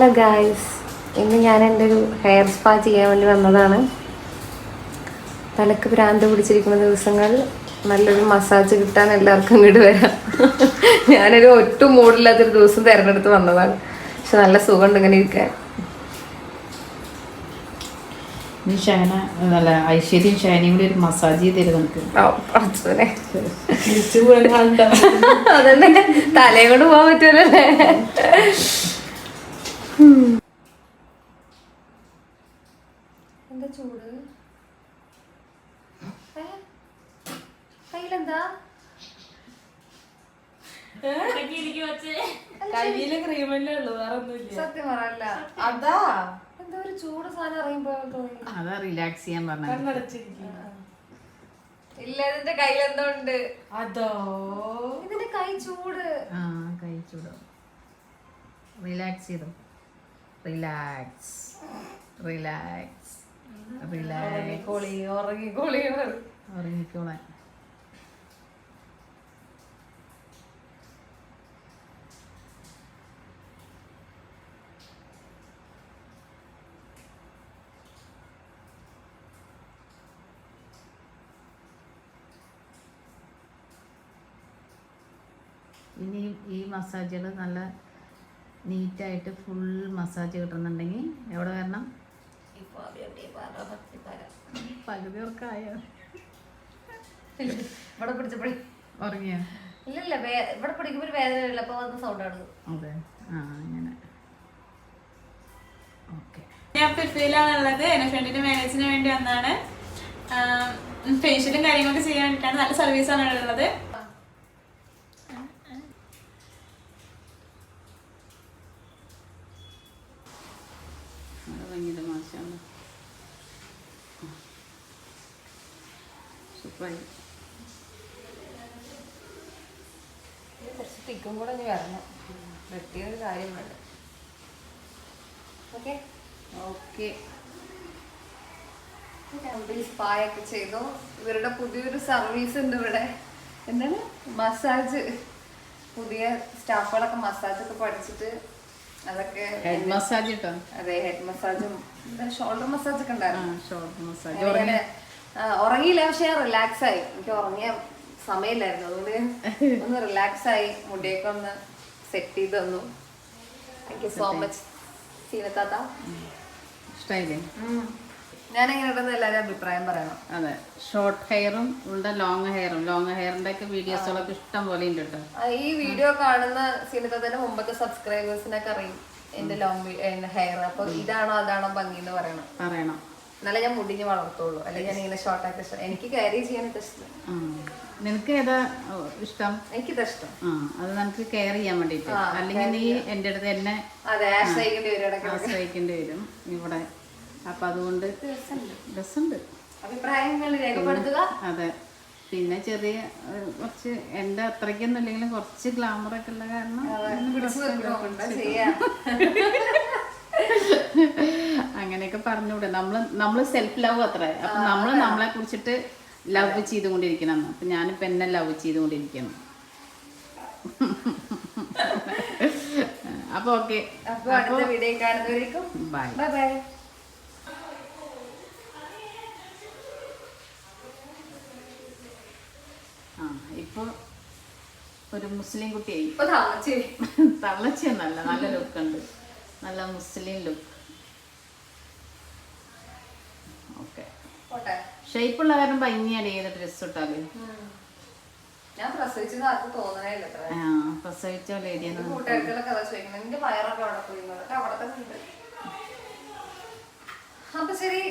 Hello guys ഇന്ന് ഞാൻ എന്റെ ഒരു ഹെയർ സ്പാ ചെയ്യാൻ വേണ്ടി വന്നതാണ്. തലക്ക് ഭ്രാന്ത് പിടിച്ചിരിക്കുന്ന ദിവസങ്ങൾ നല്ലൊരു മസാജ് കിട്ടാൻ എല്ലാവർക്കും ഇങ്ങോട്ട് വരാം. ഞാനൊരു ഒട്ടും മൂടില്ലാത്തൊരു ദിവസം തിരഞ്ഞെടുത്ത് വന്നതാണ്. പക്ഷെ നല്ല സുഖമുണ്ട് ഇങ്ങനെ ഇരിക്കാൻ. നീ ഷാന നല്ല ഐശ്വര്യം ഷാനയും കൂടി ഒരു മസാജ് ചെയ്ത് നമുക്ക്. അതന്നെ തലയും കൊണ്ട് പോകാൻ പറ്റുമല്ലേ എന്താ ചൂട്? കയ്യിലെന്താ? കയ്യിൽ ക്രീമല്ലേ ഉള്ളു വേറെ ഒന്നുമില്ല സത്യം പറയല്ല. അതാ. എന്താ ഒരു ചൂട് സാധനം ഇറങ്ങിപ്പോ തോന്നി അതാ റിലാക്സ് ചെയ്യാൻ കണ്ണടച്ചിരിക്കും ഇല്ല ഇതിന്റെ ഉണ്ട്. അതോ? ഇതിന്റെ കൈ ചൂട്. ആ കൈ ചൂടോ. റിലാക്സ് ചെയ്തോ? റിലാക്സ് റിലാക്സ് റിലാക്സ് ഇനിയും ഉറങ്ങിക്കോളാൻ. ഈ മസാജുകൾ നല്ല നീറ്റായിട്ട് ഫുൾ മസാജ് കിട്ടുന്നുണ്ടെങ്കിൽ എവിടെ വരണം? പകുതി ഉറക്കായോ ഇവിടെ പിടിച്ചപ്പോഴേ. ഉറങ്ങിയോ? ഇല്ലല്ല ഇവിടെ പിടിക്കുമ്പോൾ ഒരു വേദന ഇല്ല അപ്പൊ വന്ന സൗണ്ടാണ് അതെ. ആ അങ്ങനെ. ഓക്കെ. ഞാൻ പൃഥ്വിയിലാണുള്ളത്. എന്റെ ഫ്രണ്ടിന്റെ മാരേജിന് വേണ്ടി വന്നാണ് ഫേഷ്യലും കാര്യങ്ങളൊക്കെ ചെയ്യാൻ വേണ്ടിയിട്ടാണ്. നല്ല സർവീസാണ് ആണ് ഉള്ളത് ഭയങ്കര മോശമാണ് സൂപ്പറായി കുറച്ച് തിക്കും കൂടെ ഒന്ന് വരണം. വെട്ടിയൊരു കാര്യം വേണ്ട. ഓക്കെ? ഓക്കെ. സ്പായൊക്കെ ചെയ്തു. ഇവരുടെ പുതിയൊരു സർവീസ് ഉണ്ട് ഇവിടെ. എന്താണ്? മസാജ്. പുതിയ സ്റ്റാഫുകളൊക്കെ മസാജ് ഒക്കെ പഠിച്ചിട്ട് അതൊക്കെ ഹെഡ് മസാജ് കേട്ടോ അതെ ഹെഡ് മസാജും ഷോൾഡർ മസാജ് ഒക്കെ ആ ഉണ്ടായിരുന്നു. ഷോർട്ട് മസാജ് ഉറങ്ങിയില്ല പക്ഷെ റിലാക്സ് ആയി. എനിക്ക് ഉറങ്ങിയ സമയമില്ലായിരുന്നു. അതുകൊണ്ട് ഒന്ന് റിലാക്സ് ആയി മുടിയൊക്കെ ഒന്ന് സെറ്റ് ചെയ്ത് തന്നു. താങ്ക് യു സോ മച്ച് സീനത്താത്ത. ഞാൻ എങ്ങനെ ഉണ്ടെന്ന് എല്ലാവരും അഭിപ്രായം പറയണം. അതെ. ഷോർട്ട് ഹെയറും ഉണ്ട് ലോങ് ഹെയറും ലോങ് ഹെയറിന്റെ ഒക്കെ വീഡിയോസുകളൊക്കെ ഇഷ്ടം പോലെ ഉണ്ട് കേട്ടോ ഈ വീഡിയോ കാണുന്ന സീനത്താത്തന്റെ മുമ്പത്തെ സബ്സ്ക്രൈബേഴ്സിനൊക്കെ അറിയും. എന്റെ ലോങ് ഹെയർ അപ്പൊ ഇതാണോ അതാണോ ഭംഗി എന്ന് പറയണം. പറയണം. എന്നാലേ ഞാൻ മുടിഞ്ഞ് വളർത്തുള്ളൂ. അല്ലെങ്കിൽ ഞാൻ ഇങ്ങനെ ഷോർട്ട് ആക്കി ഇഷ്ടം എനിക്ക് ക്യാരി ചെയ്യാനൊക്കെ ഇഷ്ടം. നിനക്ക് ഏതാ ഇഷ്ടം? എനിക്കിത് ഇഷ്ടം. അത് നമുക്ക് കെയർ ചെയ്യാൻ വേണ്ടിയിട്ട് അല്ലെങ്കിൽ നീ എന്റെ അടുത്ത് എന്നെ ആശ്രയിക്കേണ്ടി വരും. ഇവിടെ അപ്പം അതുകൊണ്ട് രസമുണ്ട്. അഭിപ്രായങ്ങൾ രേഖപ്പെടുത്തുക. അതെ. പിന്നെ ചെറിയ കുറച്ച് എന്റെ അത്രയ്ക്കൊന്നും ഇല്ലെങ്കിലും കുറച്ച് ഗ്ലാമർ ഒക്കെ ഉള്ള കാരണം അങ്ങനെയൊക്കെ പറഞ്ഞുകൂടെ. നമ്മൾ നമ്മൾ സെൽഫ് ലവ് അത്ര. അപ്പൊ നമ്മൾ നമ്മളെ കുറിച്ചിട്ട് ലവ് ചെയ്തുകൊണ്ടിരിക്കണം. അപ്പൊ ഞാനിപ്പോ എന്നെ ലവ് ചെയ്തുകൊണ്ടിരിക്കണം അപ്പൊ ഓക്കെ അപ്പൊ അടുത്ത വീഡിയോ കാണുന്നവരേക്കും ബൈ ബൈ ഇപ്പൊ ഒരു മുസ്ലിം കുട്ടിയായി. തള്ളച്ചെന്നല്ല നല്ല ലുക്ക് ഉണ്ട്. നല്ല മുസ്ലിം ലുക്ക് ഓക്കെ. ഷേപ്പുള്ള കാരണം ഭംഗിയാണ് ഏത് ഡ്രസ് ഇട്ടാൽ. പ്രസവിച്ച അപ്പൊ ശരി.